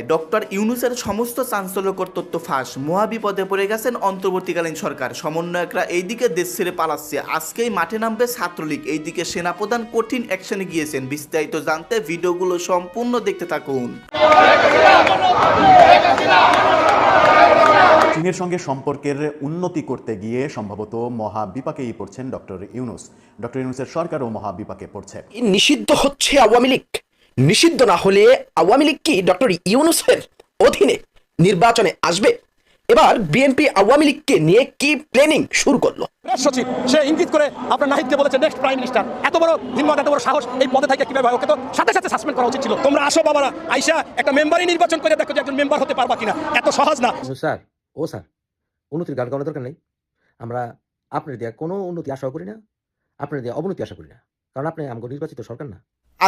বাংলায় ডক্টর ইউনুসের সমস্ত চাঞ্চল্যকর তথ্য ফাঁস। মহাবিপদে পড়ে গেছেন অন্তর্বর্তীকালীন সরকার। সমন্বয়করা এইদিকে দেশ ছেড়ে পালাচ্ছে। আজকেই মাঠে নামবে ছাত্রলীগ। এইদিকে সেনাপ্রধান কঠিন অ্যাকশনে গিয়েছেন। বিস্তারিত জানতে ভিডিওগুলো সম্পূর্ণ দেখতে থাকুন। চীনের সঙ্গে সম্পর্কের উন্নতি করতে গিয়ে সম্ভবত মহাবিপাকেই পড়ছেন ডক্টর ইউনুস। ডক্টর ইউনুসের সরকারও মহাবিপাকে পড়ছে। নিষিদ্ধ হচ্ছে আওয়ামী লীগ। নিষিদ্ধ না হলে আওয়ামী লীগ কি ডক্টর ইউনুসের অধীনে নির্বাচনে আসবে? এবার বিএনপি আওয়ামী লীগকে নিয়ে কি প্ল্যানিং শুরু করল? প্রেস সচিব সে ইঙ্গিত করে আপনার নাহিদকে বলেছে নেক্সট প্রাইম মিনিস্টার এত বড় হিম্মত এত বড় সাহস এই পদে থাকে কীভাবে ওকে তো সাথে সাথে সাসপেন্ড করা উচিত ছিল। তোমরা আসো বাবারা আইসা একটা মেম্বারই নির্বাচন করে দেখো যে একজন মেম্বার হতে পারবা কিনা। এত সহজ না। স্যার ও স্যার উন্নতির গান গাওয়ার দরকার নেই। আমরা আপনার দেওয়া কোনো উন্নতি আশাও করি না আপনার দেওয়া অবনতি আশা করি না। কারণ আপনি আমাকে নির্বাচিত সরকার না।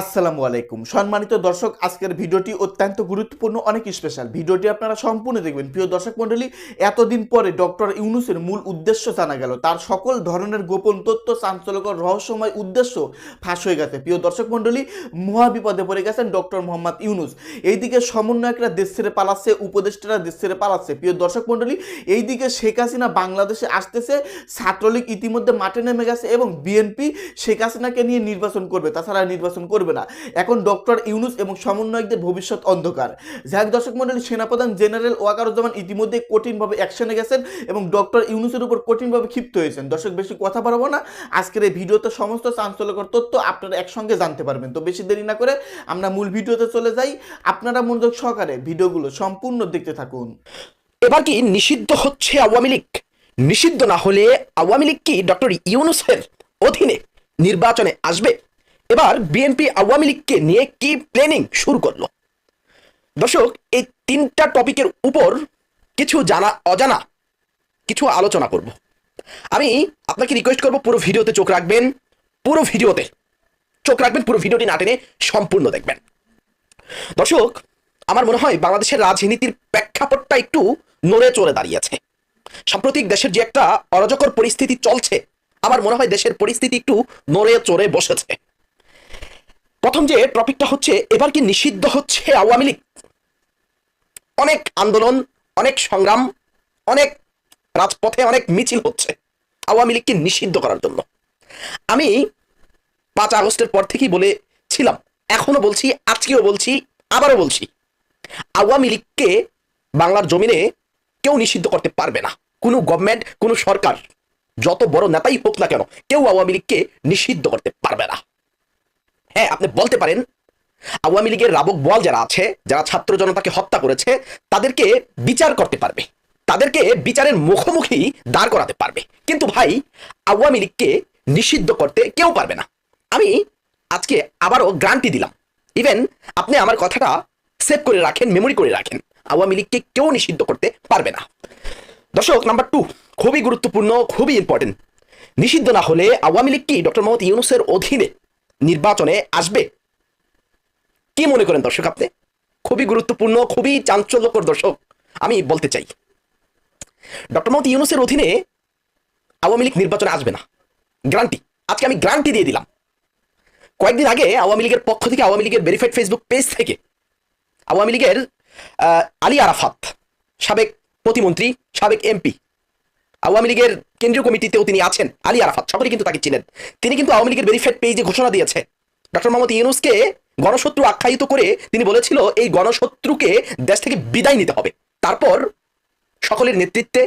আসসালামু আলাইকুম। সম্মানিত দর্শক, আজকের ভিডিওটি অত্যন্ত গুরুত্বপূর্ণ, অনেক স্পেশাল ভিডিওটি আপনারা সম্পূর্ণ দেখবেন। প্রিয় দর্শক মণ্ডলী, এতদিন পরে ডক্টর ইউনুসের মূল উদ্দেশ্য জানা গেল। তার সকল ধরনের গোপন তথ্য, চাঞ্চল্যকর রহস্যময় উদ্দেশ্য ফাঁস হয়ে গেছে। প্রিয় দর্শক মণ্ডলী, মহাবিপদে পড়ে গেছেন ডক্টর মোহাম্মদ ইউনুস। এইদিকে সমন্বয়করা দেশ ছেড়ে পালাচ্ছে, উপদেষ্টারা দেশ ছেড়ে পালাচ্ছে। প্রিয় দর্শক মণ্ডলী, এইদিকে শেখ হাসিনা বাংলাদেশে আসতেছে, ছাত্রলীগ ইতিমধ্যে মাঠে নেমে গেছে এবং বিএনপি শেখ হাসিনাকে নিয়ে নির্বাচন করবে। তাছাড়া নির্বাচন করবে না। এখন ডক্টর ইউনুস এবং সমন্বয়কদের ভবিষ্যৎ অন্ধকার। যাই দর্শক মণ্ডলী, সেনাপ্রধান জেনারেল ওয়াকারুজ্জামান ইতিমধ্যে কঠিনভাবে অ্যাকশনে গেছেন এবং ডক্টর ইউনুসের উপর কঠিনভাবে ক্ষিপ্ত হয়েছেন। দর্শক, বেশি কথা বাড়াবো না। আজকের এই ভিডিওতে সমস্ত চাঞ্চল্যকর তথ্য আপনারা একসঙ্গে জানতে পারবেন। তো বেশি দেরি না করে আমরা মূল ভিডিওতে চলে যাই। আপনারা মনোযোগ সহকারে ভিডিওগুলো সম্পূর্ণ দেখতে থাকুন। এবার কি নিষিদ্ধ হচ্ছে আওয়ামী লীগ? নিষিদ্ধ না হলে আওয়ামী লীগ কি ডক্টর ইউনুসের অধীনে নির্বাচনে আসবে? এবার বিএনপি আওয়ামী লীগকে নিয়ে কি প্ল্যানিং শুরু করল? দর্শক, এই তিনটা টপিকের উপর কিছু জানা, অজানা কিছু আলোচনা করব। আমি আপনাকে রিকোয়েস্ট করব, পুরো ভিডিওতে চোখ রাখবেন, পুরো ভিডিওতে চোখ রাখবেন, পুরো ভিডিওটি না টেনে সম্পূর্ণ দেখবেন। দর্শক, আমার মনে হয় বাংলাদেশের রাজনীতির প্রেক্ষাপটটা একটু নড়ে চড়ে দাঁড়িয়েছে। সাম্প্রতিক দেশের যে একটা অরাজকর পরিস্থিতি চলছে, আমার মনে হয় দেশের পরিস্থিতি একটু নড়ে চড়ে বসেছে। প্রথম যে টপিকটা হচ্ছে, এবার কি নিষিদ্ধ হচ্ছে আওয়ামী লীগ? অনেক আন্দোলন, অনেক সংগ্রাম, অনেক রাজপথে অনেক মিছিল হচ্ছে আওয়ামী লীগকে নিষিদ্ধ করার জন্য। আমি পাঁচ আগস্টের পর থেকেই বলেছিলাম, এখনও বলছি, আজকেও বলছি, আবারও বলছি, আওয়ামী লীগকে বাংলার জমিনে কেউ নিষিদ্ধ করতে পারবে না। কোনো গভর্নমেন্ট কোনো সরকার, যত বড় নেতাই হোক না কেন, কেউ আওয়ামী লীগকে নিষিদ্ধ করতে পারবে না। হ্যাঁ আপনি বলতে পারেন, আওয়ামী লীগের রাবক বল যারা আছে, যারা ছাত্র জনতাকে হত্যা করেছে, তাদেরকে বিচার করতে পারবে। তাদেরকে বিচারের মুখোমুখি দাঁড় করাতে পারবে। কিন্তু ভাই, আওয়ামী লীগকে নিষিদ্ধ করতে কেউ পারবে না। আমি আজকে আবারও গ্রান্টি দিলাম। ইভেন আপনি আমার কথাটা সেভ করে রাখেন মেমোরি করে রাখেন। আওয়ামী লীগকে কেউ নিষিদ্ধ করতে পারবে না। দর্শক নাম্বার টু খুবই গুরুত্বপূর্ণ, খুবই ইম্পর্টেন্ট নিষিদ্ধ না হলে আওয়ামী লীগ কি ডক্টর মোহাম্মদ ইউনুসের অধীনে নির্বাচনে আসবে? কি মনে করেন দর্শক আপনি? খুবই গুরুত্বপূর্ণ, খুবই চাঞ্চল্যকর দর্শক আমি বলতে চাই। ডক্টর মোহাম্মদ ইউনুসের অধীনে আওয়ামী লীগ নির্বাচনে আসবে না। গ্রান্টি আজকে আমি গ্রান্টি দিয়ে দিলাম। কয়েকদিন আগে আওয়ামী লীগের পক্ষ থেকে, আওয়ামী লীগের ভেরিফাইড ফেসবুক পেজ থেকে, আওয়ামী লীগের আলী আরাফাত, সাবেক প্রতিমন্ত্রী, সাবেক এমপি আওয়ামী লীগের কেন্দ্রীয় কমিটিতেও তিনি আছেন। আলী আরাফাত সকলে কিন্তু তাকে চিনেন। তিনি কিন্তু আওয়ামী লীগের ভেরিফাইড পেজে ঘোষণা দিয়েছে। ডক্টর মোহাম্মদ ইউনুসকে গণশত্রু আখ্যায়িত করে তিনি বলেছিল, এই গণশত্রুকে দেশ থেকে বিদায় নিতে হবে। তারপর সকলের নেতৃত্বে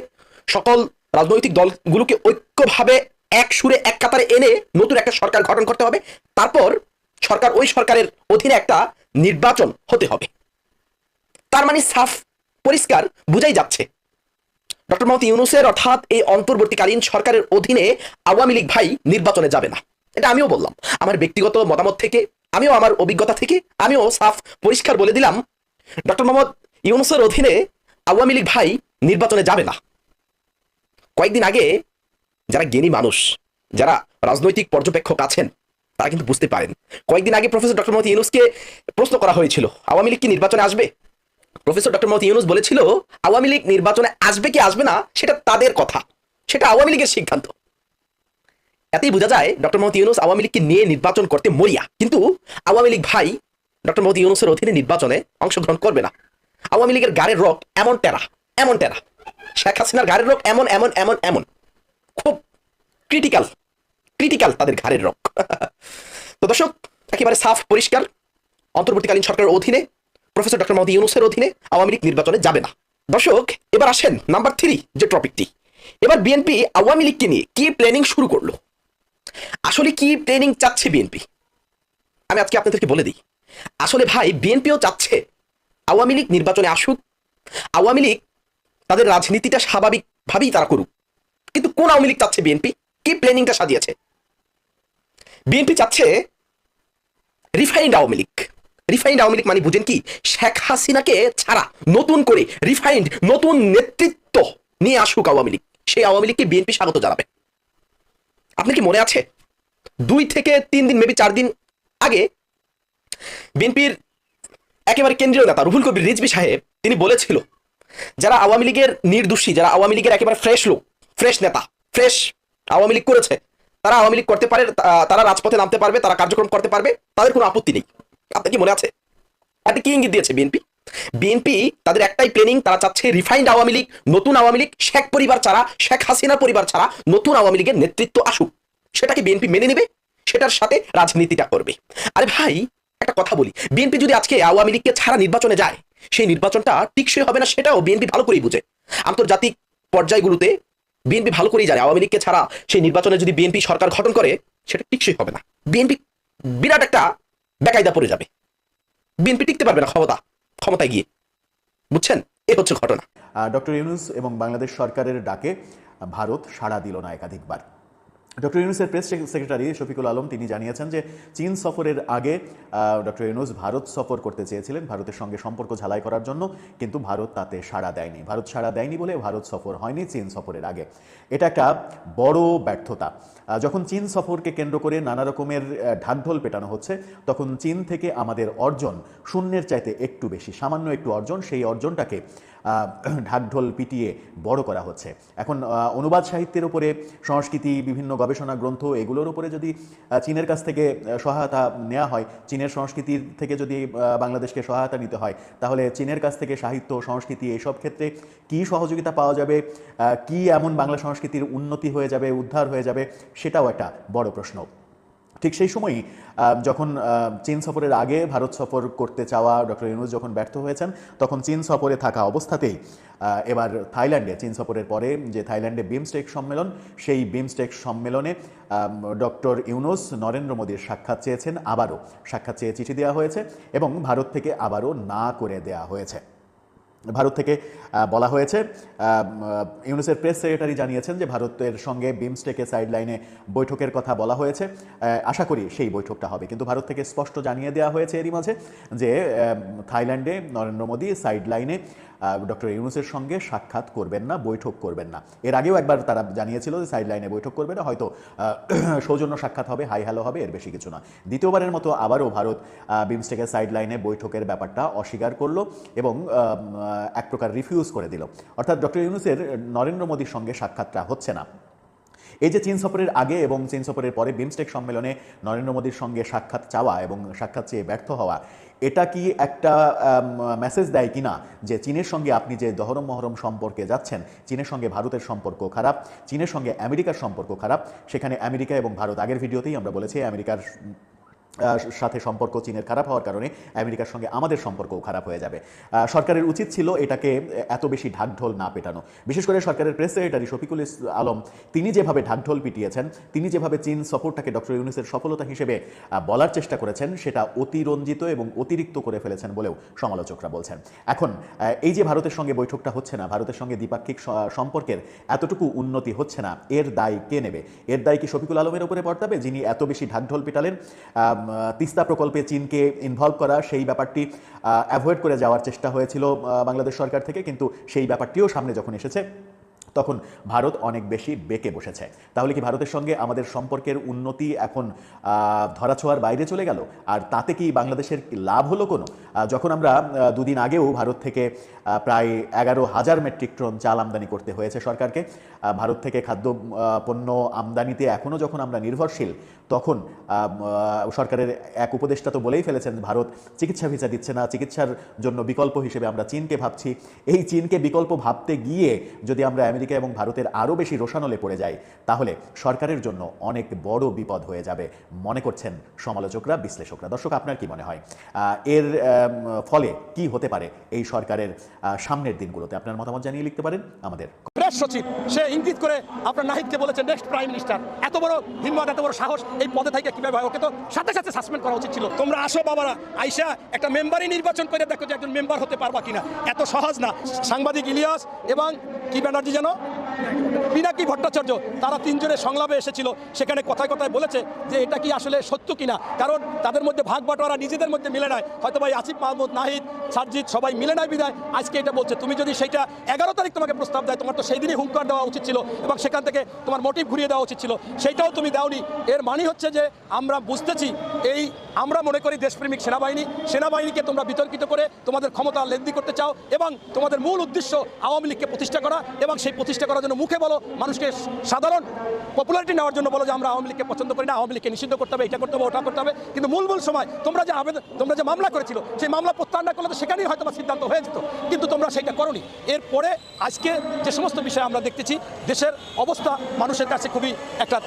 সকল রাজনৈতিক দলগুলোকে ঐক্যভাবে এক সুরে এক কাতারে এনে নতুন একটা সরকার গঠন করতে হবে। তারপর সরকার, ওই সরকারের অধীনে একটা নির্বাচন হতে হবে। তার মানে সাফ পরিষ্কার বুঝাই যাচ্ছে। ডক্টর মোহাম্মদ ইউনুসের অর্থাৎ এই অন্তর্বর্তীকালীন সরকারের অধীনে আওয়ামী লীগ ভাই নির্বাচনে যাবে না। এটা আমিও বললাম। আমার ব্যক্তিগত মতামত থেকে, আমিও আমার অভিজ্ঞতা থেকে, আমিও সাফ, পরিষ্কার বলে দিলাম, ডক্টর মোহাম্মদ ইউনুসের অধীনে আওয়ামী লীগ ভাই নির্বাচনে যাবে না। কয়েকদিন আগে যারা জ্ঞানী মানুষ, যারা রাজনৈতিক পর্যবেক্ষক আছেন, তারা কিন্তু বুঝতে পারেন। কয়েকদিন আগে প্রফেসর ডক্টর মোহাম্মদ ইউনুসকে প্রশ্ন করা হয়েছিল, আওয়ামী লীগ কি নির্বাচনে আসবে? প্রফেসর ডক্টর মোহাম্মদ ইউনুস বলেছিল, আওয়ামী লীগ নির্বাচনে আসবে কি আসবে না, সেটা তাদের কথা। সেটা আওয়ামী লীগের সিদ্ধান্ত। এতেই বোঝা যায়, ডক্টর মোহাম্মদ ইউনুস আওয়ামী লীগকে নিয়ে নির্বাচন করতে মরিয়া। কিন্তু আওয়ামী লীগ ভাই ডক্টর মোহাম্মদ ইউনুসের অধীনে নির্বাচনে অংশগ্রহণ করবে না। আওয়ামী লীগের গাড়ির রোগ এমন টেরা এমন টেরা। শেখ হাসিনার গাড়ির রোগ এমন এমন এমন এমন। খুব ক্রিটিক্যাল ক্রিটিক্যাল তাদের ঘাড়ের রোগ তো দর্শক, একেবারে সাফ, পরিষ্কার। অন্তর্বর্তীকালীন সরকারের অধীনে প্রফেসর ডক্টর মোহাম্মদ ইউনুসের অধীনে আওয়ামী লীগ নির্বাচনে যাবে না। দর্শক, এবার আসেন নাম্বার থ্রি যে টপিকটি এবার বিএনপি আওয়ামী লীগকে নিয়ে কি প্ল্যানিং শুরু করল? আসলে কি প্ল্যানিং চাচ্ছে বিএনপি আমি আজকে আপনাদেরকে বলে দিই। আসলে ভাই বিএনপিও চাচ্ছে আওয়ামী লীগ নির্বাচনে আসুক। আওয়ামী লীগ তাদের রাজনীতিটা স্বাভাবিকভাবেই তারা করুক। কিন্তু কোন আওয়ামী লীগ চাচ্ছে বিএনপি কি প্ল্যানিংটা সাজিয়েছে? বিএনপি চাচ্ছে রিফাইন্ড আওয়ামী লীগ। রিফাইন্ড আওয়ামী লীগ মানে বুঝেন কি? শেখ হাসিনাকে ছাড়া নতুন করে রিফাইন্ড নতুন নেতৃত্ব নিয়ে আসুক আওয়ামী লীগ। সেই আওয়ামী লীগকে বিএনপি স্বাগত জানাবে। আপনি কি মনে আছে? দুই থেকে তিন দিন মেবি চার দিন আগে বিএনপির একেবারে কেন্দ্রীয় নেতা রুহুল কবির রিজবি সাহেব তিনি বলেছিল, যারা আওয়ামী লীগের নির্দোষী, যারা আওয়ামী লীগের একেবারে ফ্রেশ লোক ফ্রেশ নেতা ফ্রেশ আওয়ামী লীগ করেছে, তারা আওয়ামী লীগ করতে পারে তারা রাজপথে নামতে পারবে, তারা কার্যক্রম করতে পারবে, তাদের কোনো আপত্তি নেই। আপনার কি মনে আছে? আপনি কি ইঙ্গিত দিয়েছে বিএনপি? বিএনপি তাদের একটাই প্ল্যানিং তারা চাচ্ছে রিফাইন্ড আওয়ামী লীগ, নতুন আওয়ামী লীগ, শেখ পরিবার ছাড়া, শেখ হাসিনা পরিবার ছাড়া নতুন আওয়ামী লীগের নেতৃত্ব আসুক। সেটাকে বিএনপি মেনে নেবে? সেটার সাথে রাজনীতিটা করবে। আরে ভাই, একটা কথা বলি। বিএনপি যদি আজকে আওয়ামী লীগকে ছাড়া নির্বাচনে যায়, সেই নির্বাচনটা টিকসই হবে না সেটাও বিএনপি ভালো করেই বুঝে। আন্তর্জাতিক পর্যায়গুলোতে বিএনপি ভালো করেই জানে, আওয়ামী লীগকে ছাড়া সেই নির্বাচনে যদি বিএনপি সরকার গঠন করে, সেটা টিকসই হবে না। বিএনপি বিরাট একটা বেকায়দা পড়ে যাবে। বিএনপি টিকতে পারবে না ক্ষমতা, ক্ষমতায় গিয়ে। বুঝছেন? এ হচ্ছে ঘটনা। ডক্টর ইউনুস এবং বাংলাদেশ সরকারের ডাকে ভারত সাড়া দিল না একাধিকবার। ডক্টর ইউনুসের প্রেস সেক্রেটারি শফিকুল আলম, তিনি জানিয়েছেন যে চীন সফরের আগে ডক্টর ইউনুস ভারত সফর করতে চেয়েছিলেন ভারতের সঙ্গে সম্পর্ক ঝালাই করার জন্য, কিন্তু ভারত তাতে সাড়া দেয়নি। ভারত সাড়া দেয়নি বলে ভারত সফর হয়নি চীন সফরের আগে। এটা একটা বড় ব্যর্থতা। যখন চীন সফরকে কেন্দ্র করে নানা রকমের ঢাকঢোল পেটানো হচ্ছে, তখন চীন থেকে আমাদের অর্জন শূন্যের চাইতে একটু বেশি, সামান্য একটু অর্জন, সেই অর্জনটাকে ঢাকঢোল পিটিয়ে বড় করা হচ্ছে। এখন অনুবাদ সাহিত্যের উপরে সংস্কৃতি, বিভিন্ন গবেষণা গ্রন্থ, এগুলোর উপরে যদি চীনের কাছ থেকে সহায়তা নেওয়া হয়, চীনের সংস্কৃতির থেকে যদি বাংলাদেশকে সহায়তা নিতে হয়, তাহলে চীনের কাছ থেকে সাহিত্য, সংস্কৃতি, এসব ক্ষেত্রে কি সহযোগিতা পাওয়া যাবে কি এমন বাংলা সংস্কৃতির উন্নতি হয়ে যাবে, উদ্ধার হয়ে যাবে, সেটাও একটা বড় প্রশ্ন। ঠিক সেই সময়ই যখন চীন সফরের আগে ভারত সফর করতে চাওয়া ডক্টর ইউনুস যখন ব্যর্থ হয়েছেন, তখন চীন সফরে থাকা অবস্থাতেই এবার থাইল্যান্ডে, চীন সফরের পরে যে থাইল্যান্ডে বিমস্টেক সম্মেলন, সেই বিমস্টেক সম্মেলনে ডক্টর ইউনুস নরেন্দ্র মোদীর সাক্ষাৎ চেয়েছেন, আবারও সাক্ষাৎ চেয়ে চিঠি দেওয়া হয়েছে এবং ভারত থেকে আবারও না করে দেওয়া হয়েছে। ভারত থেকে বলা হয়েছে। ইউনুসের প্রেস সেক্রেটারি জানিয়েছেন যে ভারতের সঙ্গে বিমস্টেকে সাইড লাইনে বৈঠকের কথা বলা হয়েছে। আশা করি সেই বৈঠকটা হবে। কিন্তু ভারত থেকে স্পষ্ট জানিয়ে দেওয়া হয়েছে এরই মাঝে যে থাইল্যান্ডে Narendra Modi side line doctor ইউনুসের সঙ্গে সাক্ষাৎ করবেন না, বৈঠক করবেন না। এর আগেও একবার তারা জানিয়েছিল যে সাইড লাইনে বৈঠক করবে না, হয়তো সৌজন্য সাক্ষাৎ হবে, হাই হ্যালো হবে, এর বেশি কিছু না দ্বিতীয়বারের মতো আবারও ভারত বিমস্টেকের সাইড লাইনে বৈঠকের ব্যাপারটা অস্বীকার করল এবং এক প্রকার রিফিউজ করে দিল। অর্থাৎ ডক্টর ইউনুসের নরেন্দ্র মোদীর সঙ্গে সাক্ষাৎটা হচ্ছে না। এই যে চীন সফরের আগে এবং চীন সফরের পরে বিমস্টেক সম্মেলনে নরেন্দ্র মোদীর সঙ্গে সাক্ষাৎ চাওয়া এবং সাক্ষাৎ চেয়ে ব্যর্থ হওয়া এটা কি একটা মেসেজ দেয় কি না যে চীনের সঙ্গে আপনি যে দহরম মহরম সম্পর্কে যাচ্ছেন, চীনের সঙ্গে ভারতের সম্পর্ক খারাপ, চীনের সঙ্গে আমেরিকার সম্পর্ক খারাপ, সেখানে আমেরিকা এবং ভারত, আগের ভিডিওতেই আমরা বলেছি, আমেরিকার সাথে সম্পর্ক চীনের খারাপ হওয়ার কারণে আমেরিকার সঙ্গে আমাদের সম্পর্কও খারাপ হয়ে যাবে। সরকারের উচিত ছিল এটাকে এত বেশি ঢাকঢোল না পেটানো। বিশেষ করে সরকারের প্রেস সেক্রেটারি শফিকুল আলম, তিনি যেভাবে ঢাকঢোল পিটিয়েছেন, তিনি যেভাবে চীন সফরটাকে ডক্টর ইউনুসের সফলতা হিসেবে বলার চেষ্টা করেছেন, সেটা অতিরঞ্জিত এবং অতিরিক্ত করে ফেলেছেন বলেও সমালোচকরা বলছেন। এখন এই যে ভারতের সঙ্গে বৈঠকটা হচ্ছে না, ভারতের সঙ্গে দ্বিপাক্ষিক সম্পর্কের এতটুকু উন্নতি হচ্ছে না, এর দায় কে নেবে? এর দায় কি শফিকুল আলমের উপরে বর্তাবে যিনি এত বেশি ঢাকঢোল পিটালেন? তিস্তা প্রকল্পে চীনকে ইনভলভ করা, সেই ব্যাপারটি অ্যাভয়েড করে যাওয়ার চেষ্টা হয়েছিল বাংলাদেশ সরকার থেকে, কিন্তু সেই ব্যাপারটিও সামনে যখন এসেছে তখন ভারত অনেক বেশি বেঁকে বসেছে। তাহলে কি ভারতের সঙ্গে আমাদের সম্পর্কের উন্নতি এখন ধরাছোঁয়ার বাইরে চলে গেল? আর তাতে কি বাংলাদেশের লাভ হলো কোনো? যখন আমরা দুদিন আগেও ভারত থেকে প্রায় এগারো হাজার মেট্রিক টন চাল আমদানি করতে হয়েছে সরকারকে। ভারত থেকে খাদ্য পণ্য আমদানিতে এখনও যখন আমরা নির্ভরশীল, তখন সরকারের এক উপদেষ্টা তো বলেই ফেলেছেন, ভারত চিকিৎসা ভিসা দিচ্ছে না, চিকিৎসার জন্য বিকল্প হিসেবে আমরা চীনকে ভাবছি। এই চীনকে বিকল্প ভাবতে গিয়ে যদি আমরা আমেরিকা এবং ভারতের আরও বেশি রোশানলে পড়ে যায়। তাহলে সরকারের জন্য অনেক বড় বিপদ হয়ে যাবে, মনে করছেন সমালোচকরা, বিশ্লেষকরা। দর্শক, আপনার কি মনে হয়? এর ফলে কি হতে পারে এই সরকারের সামনের দিনগুলোতে? আপনার মতামত জানিয়ে লিখতে পারেন আমাদের সচিব সে ইঙ্গিত করে আপনার নাহিদকে বলেছে নেক্সট প্রাইম মিনিস্টার এত বড় হিম্মত, এত বড় সাহস এই পদে থেকে কীভাবে হয়? ওকে তো সাথে সাথে সাসপেন্ড করা উচিত ছিল। তোমরা আসো বাবারা, আইসা, একটা মেম্বারই নির্বাচন করে দেখো যে একজন মেম্বার হতে পারবা কিনা। এত সহজ না। সাংবাদিক ইলিয়াস এবং কি ব্যানার্জি যেন? পিনাকি ভট্টাচার্য, তারা তিনজনের সংলাপে এসেছিল। সেখানে কথায় কথায় বলেছে যে এটা কি আসলে সত্য কিনা? কারণ তাদের মধ্যে ভাগ বাটোয়ারা নিজেদের মধ্যে মিলে নাই। হয়তো ভাই আসিফ মাহমুদ, নাহিদ সারজিৎ, সবাই মিলে নাই বিদায়। আজকে এটা বলছে, তুমি যদি সেটা এগারো তারিখ তোমাকে প্রস্তাব দেয়, তোমার তো সেই দিনই হুঙ্কার দেওয়া উচিত ছিল এবং সেখান থেকে তোমার মোটিভ ঘুরিয়ে দেওয়া উচিত ছিল। সেইটাও তুমি দাওনি। এর মানে হচ্ছে যে, আমরা বুঝতেছি এই, আমরা মনে করি দেশপ্রেমিক সেনাবাহিনী, সেনাবাহিনীকে তোমরা বিতর্কিত করে তোমাদের ক্ষমতা লেন্দি করতে চাও এবং তোমাদের মূল উদ্দেশ্য আওয়ামী লীগকে প্রতিষ্ঠা করা এবং সেই প্রতিষ্ঠা করার জন্য মুখে বলো, মানুষকে সাধারণ পপুলারিটি নেওয়ার জন্য বলো যে, আমরা আওয়ামী লীগকে পছন্দ করি না, আওয়ামী লীগকে নিষিদ্ধ করতে হবে, এটা করতে হবে, ওটা করতে হবে। কিন্তু মূল মূল সময় তোমরা যে আবেদন তোমরা যে মামলা করেছিল, সেই মামলা প্রত্যাহার না করলে তো সেখানেই হয়তো বা সিদ্ধান্ত হয়ে যেত, কিন্তু তোমরা সেটা করনি। এরপরে আজকে যে সমস্ত বিষয় আমরা দেখতেছি, দেশের অবস্থা, মানুষের কাছে খুবই একটা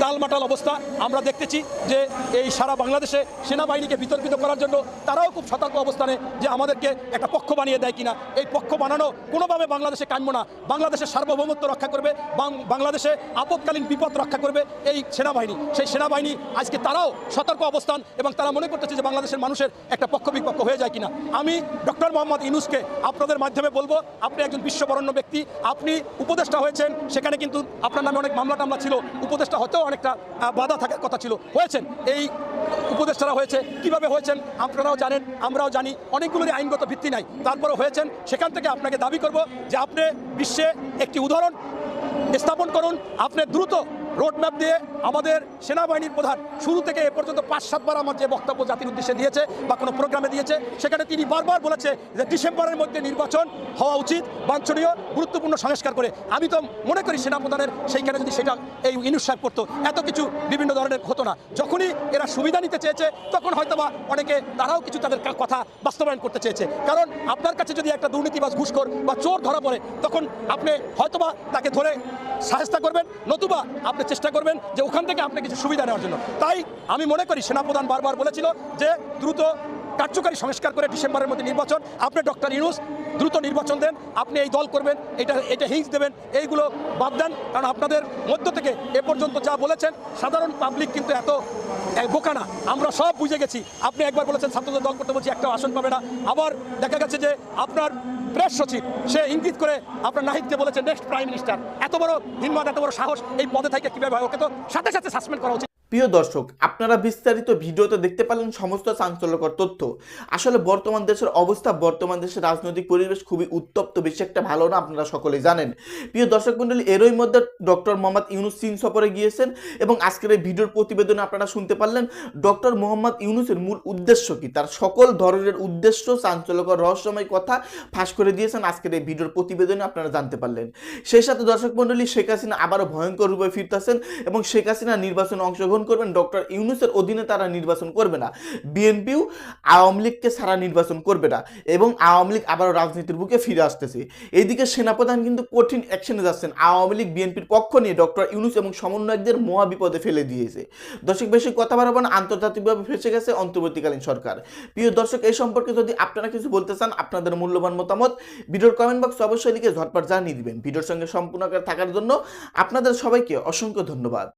টালমাটাল অবস্থা। আমরা দেখতেছি যে এই সারা বাংলাদেশে সেনাবাহিনীকে বিতর্কিত করার জন্য তারাও খুব সতর্ক অবস্থানে যে আমাদেরকে একটা পক্ষ বানিয়ে দেয় কিনা। এই পক্ষ বানানো কোনোভাবে বাংলাদেশে কাম্য না। বাংলাদেশের সার্বভৌমত্ব রক্ষা করবে বাংলাদেশে আপৎকালীন বিপদ রক্ষা করবে এই সেনাবাহিনী। সেই সেনাবাহিনী আজকে তারাও সতর্ক অবস্থান এবং তারা মনে করতেছে যে বাংলাদেশের মানুষের একটা পক্ষ বিপক্ষ হয়ে যায় কিনা। আমি ডক্টর মোহাম্মদ ইনুসকে আপনাদের মাধ্যমে বলব, আপনি একজন বিশ্ববরণ্য ব্যক্তি, আপনি উপদেষ্টা হয়েছেন, সেখানে কিন্তু আপনার নামে অনেক মামলা টামলা ছিল, উপদেষ্টা হতেও অনেকটা বাধা থাকার কথা ছিল। হয়েছেন, এই উপদেষ্টারা হয়েছে, কীভাবে হয়েছেন আপনারাও জানেন, আমরাও জানি, অনেকগুলোরই আইনগত ভিত্তি নাই। তারপরে হয়েছেন, সেখান থেকে আপনাকে দাবি করব যে আপনি বিশ্বে একটি উদাহরণ স্থাপন করুন, আপনি দ্রুত রোডম্যাপ দিয়ে আমাদের সেনাবাহিনীর প্রধান শুরু থেকে এ পর্যন্ত পাঁচ সাতবার আমার যে বক্তব্য জাতির উদ্দেশ্যে দিয়েছে বা কোনো প্রোগ্রামে দিয়েছে, সেখানে তিনি বারবার বলেছে যে ডিসেম্বরের মধ্যে নির্বাচন হওয়া উচিত, বাঞ্ছনীয়, গুরুত্বপূর্ণ সংস্কার করে। আমি তো মনে করি সেনাপ্রধানের সেইখানে যদি সেটা এই ইনুস সাহেব করতো, এত কিছু বিভিন্ন ধরনের হতো না যখনই এরা সুবিধা নিতে চেয়েছে, তখন হয়তোবা অনেকে তারাও কিছু তাদের কথা বাস্তবায়ন করতে চেয়েছে। কারণ আপনার কাছে যদি একটা দুর্নীতিবাজ ঘুষখোর বা চোর ধরা পড়ে, তখন আপনি হয়তোবা তাকে ধরে সাহেস্তা করবেন, নতুবা আপনি চেষ্টা করবেন যে ওখান থেকে আপনি কিছু সুবিধা নেওয়ার জন্য। তাই আমি মনে করি সেনাপ্রধান বারবার বলেছিল যে দ্রুত কার্যকারী সংস্কার করে ডিসেম্বরের মধ্যে নির্বাচন। আপনি ডক্টর ইউনুস, দ্রুত নির্বাচন দেন, আপনি এই দল করবেন, এটা এটা হিংস দেবেন, এইগুলো বাদ দেন। কারণ আপনাদের মধ্য থেকে এ পর্যন্ত যা বলেছেন, সাধারণ পাবলিক কিন্তু এত বোকা না। আমরা সব বুঝে গেছি। আপনি একবার বলেছেন ছাত্রদের দল করতে বলছি একটা আসন পাবে না। আবার দেখা গেছে যে আপনার প্রেস সচিব, সে ইঙ্গিত করে আপনার নাহিদকে বলেছে নেক্সট প্রাইম মিনিস্টার এত বড় হিম্মত, এত বড় সাহস এই পদে থেকে কীভাবে হয়? ওকে তো সাথে সাথে সাসপেন্ড করা উচিত। প্রিয় দর্শক, আপনারা বিস্তারিত ভিডিওতে দেখতে পারলেন সমস্ত চাঞ্চল্যকর তথ্য। আসলে বর্তমান দেশের অবস্থা, বর্তমান দেশের রাজনৈতিক পরিবেশ খুবই উত্তপ্ত, বেশি একটা ভালো না, আপনারা সকলেই জানেন। প্রিয় দর্শক মন্ডলী এরই মধ্যে ডক্টর মোহাম্মদ ইউনুস চীন সফরে গিয়েছেন এবং আজকের এই ভিডিওর প্রতিবেদনে আপনারা শুনতে পারলেন ডক্টর মোহাম্মদ ইউনুসের মূল উদ্দেশ্য কি? তার সকল ধরনের উদ্দেশ্য, চাঞ্চল্যকর রহস্যময় কথা ফাঁস করে দিয়েছেন আজকের এই ভিডিওর প্রতিবেদনে আপনারা জানতে পারলেন। সেই সাথে দর্শক মন্ডলী শেখ হাসিনা আবারও ভয়ঙ্কর রূপে ফিরতেছেন এবং শেখ হাসিনা নির্বাচনে অংশগ্রহণ করবেন, ডক্টর ইউনুসের অধীনে তারা নির্বাচন করবে না। বিএনপিও আওয়ামী লীগকে ছাড়া নির্বাচন করবে না এবং আওয়ামী লীগ আবারও রাজনীতির বুকে ফিরে আসতেছে। এইদিকে সেনাপ্রধান কিন্তু কঠিন অ্যাকশনে যাচ্ছেন। আওয়ামী লীগ বিএনপির পক্ষ নিয়ে ডক্টর ইউনুস এবং সমন্বয়কদের মহা বিপদে ফেলে দিয়েছে। দর্শক, বেশি কথা বাড়াবো না, আন্তর্জাতিকভাবে ফেসে গেছে অন্তর্বর্তীকালীন সরকার। প্রিয় দর্শক, এই সম্পর্কে যদি আপনারা কিছু বলতে চান, আপনাদের মূল্যবান মতামত ভিডিওর কমেন্ট বক্স অবশ্যই লিখে ঝটপট জানিয়ে দিবেন। ভিডিওর সঙ্গে সম্পূর্ণ থাকার জন্য আপনাদের সবাইকে অসংখ্য ধন্যবাদ।